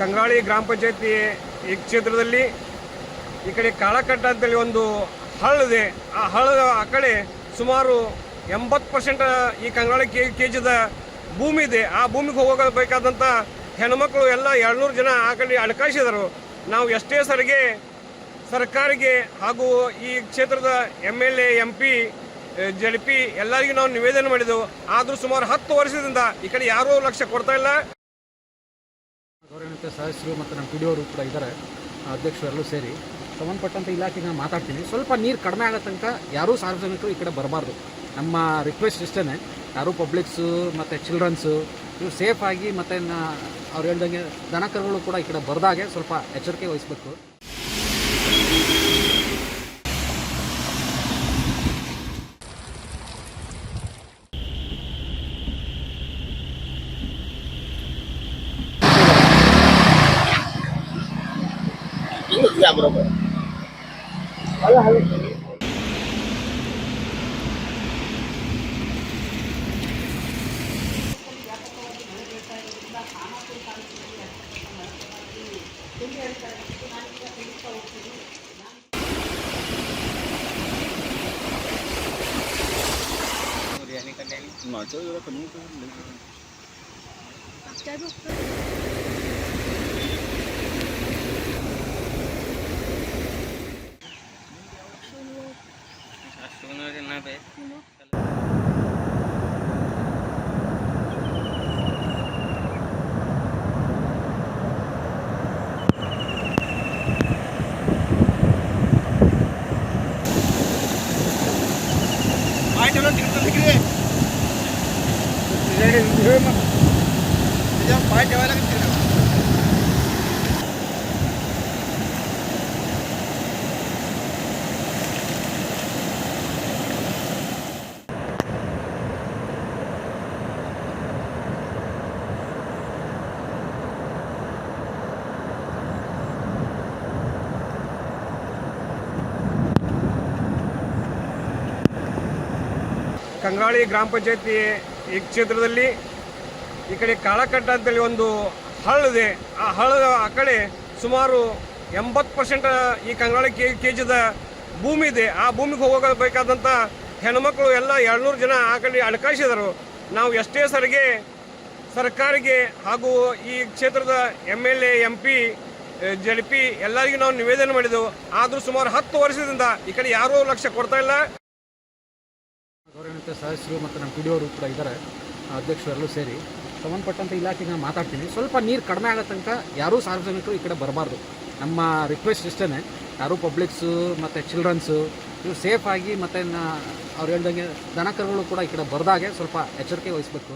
ಕಂಗಾಳಿ ಗ್ರಾಮ ಪಂಚಾಯತಿ ಈ ಕ್ಷೇತ್ರದಲ್ಲಿ ಈ ಕಡೆ ಕಾಳಕಟ್ಟ ಅಂತೇಳಿ ಒಂದು ಹಳ್ಳಿದೆ ಆ ಹಳ್ಳ ಆ ಕಡೆ ಸುಮಾರು ಎಂಬತ್ತು ಪರ್ಸೆಂಟ್ ಈ ಕಂಗಾಳಿ ಕೆ ಕೆ ಜಿದ ಭೂಮಿ ಇದೆ. ಆ ಭೂಮಿಗೆ ಹೋಗಬೇಕಾದಂಥ ಹೆಣ್ಮಕ್ಳು ಎಲ್ಲ ಎರಡುನೂರು ಜನ ಆ ಕಡೆ ಅಣಕಾಯಿಸಿದರು ನಾವು ಎಷ್ಟೇ ಸರಿಗೆ ಸರ್ಕಾರಿಗೆ ಹಾಗೂ ಈ ಕ್ಷೇತ್ರದ M L A M P Z P ಎಲ್ಲರಿಗೂ ನಾವು ನಿವೇದನೆ ಮಾಡಿದೆವು. ಆದರೂ ಸುಮಾರು ಹತ್ತು ವರ್ಷದಿಂದ ಈ ಕಡೆ ಯಾರೂ ಲಕ್ಷ ಕೊಡ್ತಾ ಇಲ್ಲ. ಗೌರವಾನ್ವಿತ ಸದಸ್ಯರು ಮತ್ತು ನಮ್ಮ ಅವರು ಕೂಡ ಇದ್ದಾರೆ ಅಧ್ಯಕ್ಷರೆಲ್ಲೂ ಸೇರಿ. ಸಂಬಂಧಪಟ್ಟಂಥ ಇಲಾಖೆಗೆ ನಾನು ಮಾತಾಡ್ತೀನಿ. ಸ್ವಲ್ಪ ನೀರು ಕಡಿಮೆ ಆಗೋ ತನಕ ಯಾರೂ ಸಾರ್ವಜನಿಕರು ಈ ಕಡೆ ಬರಬಾರ್ದು. ನಮ್ಮ ರಿಕ್ವೆಸ್ಟ್ ಇಷ್ಟೇ ಯಾರೂ ಪಬ್ಲಿಕ್ಸು ಮತ್ತು ಚಿಲ್ಡ್ರನ್ಸು ಇವು ಸೇಫಾಗಿ ಮತ್ತು ಅವ್ರು ಹೇಳ್ದಂಗೆ ದನಕರುಗಳು ಕೂಡ ಈ ಕಡೆ ಬರೆದಾಗೆ ಸ್ವಲ್ಪ ಎಚ್ಚರಿಕೆ ವಹಿಸಬೇಕು. या बरोबर Nói chơi là phần như thế पाय ठेवला तिकडे तिकडे त्याच्यावर पाय ठेवायला ಕಂಗಾಳಿ ಗ್ರಾಮ ಪಂಚಾಯತಿ ಈ ಕ್ಷೇತ್ರದಲ್ಲಿ, ಈ ಕಡೆ ಕಾಳಕಟ್ಟ ಅಂತೇಳಿ ಒಂದು ಹಳ್ಳಿದೆ ಆ ಹಳ್ಳದ ಆ ಕಡೆ ಸುಮಾರು ಎಂಬತ್ತು ಪರ್ಸೆಂಟ್ ಈ ಕಂಗಾಳಿ ಕೆ ಕೆ ಜಿದ ಭೂಮಿ ಇದೆ. ಆ ಭೂಮಿಗೆ ಹೋಗಬೇಕಾದಂಥ ಹೆಣ್ಮಕ್ಳು ಎಲ್ಲ ಎರಡ್ನೂರು ಜನ ಆ ಕಡೆ ಅಡ್ಕಾಯಿಸಿದರು ನಾವು ಎಷ್ಟೇ ಸರಿಗೆ ಸರ್ಕಾರಿಗೆ ಹಾಗೂ ಈ ಕ್ಷೇತ್ರದ M L A, M P Z P ಎಲ್ಲರಿಗೂ ನಾವು ನಿವೇದನೆ ಮಾಡಿದೆವು. ಆದರೂ ಸುಮಾರು ಹತ್ತು ವರ್ಷದಿಂದ ಈ ಕಡೆ ಯಾರೂ ಲಕ್ಷ ಕೊಡ್ತಾ ಇಲ್ಲ. ಗೌರವಾನ್ವಿತ ಸದಸ್ಯರು ಮತ್ತು ನಮ್ಮ ಪಿ ಡಿ ಕೂಡ ಇದ್ದಾರೆ ಅಧ್ಯಕ್ಷರೆಲ್ಲೂ ಸೇರಿ. ಸಂಬಂಧಪಟ್ಟಂಥ ಇಲಾಖೆಗೆ ನಾನು ಮಾತಾಡ್ತೀನಿ. ಸ್ವಲ್ಪ ನೀರು ಕಡಿಮೆ ಆಗೋ ತನಕ ಯಾರೂ ಸಾರ್ವಜನಿಕರು ಈ ಕಡೆ ಬರಬಾರ್ದು. ನಮ್ಮ ರಿಕ್ವೆಸ್ಟ್ ಇಷ್ಟೇ ಯಾರೂ ಪಬ್ಲಿಕ್ಸು ಮತ್ತು ಚಿಲ್ಡ್ರನ್ಸು ಇವು ಸೇಫಾಗಿ ಮತ್ತು ಅವ್ರು ಹೇಳ್ದಂಗೆ ದನಕರುಗಳು ಕೂಡ ಈ ಕಡೆ ಬರೆದಾಗೆ ಸ್ವಲ್ಪ ಎಚ್ಚರಿಕೆ ವಹಿಸಬೇಕು.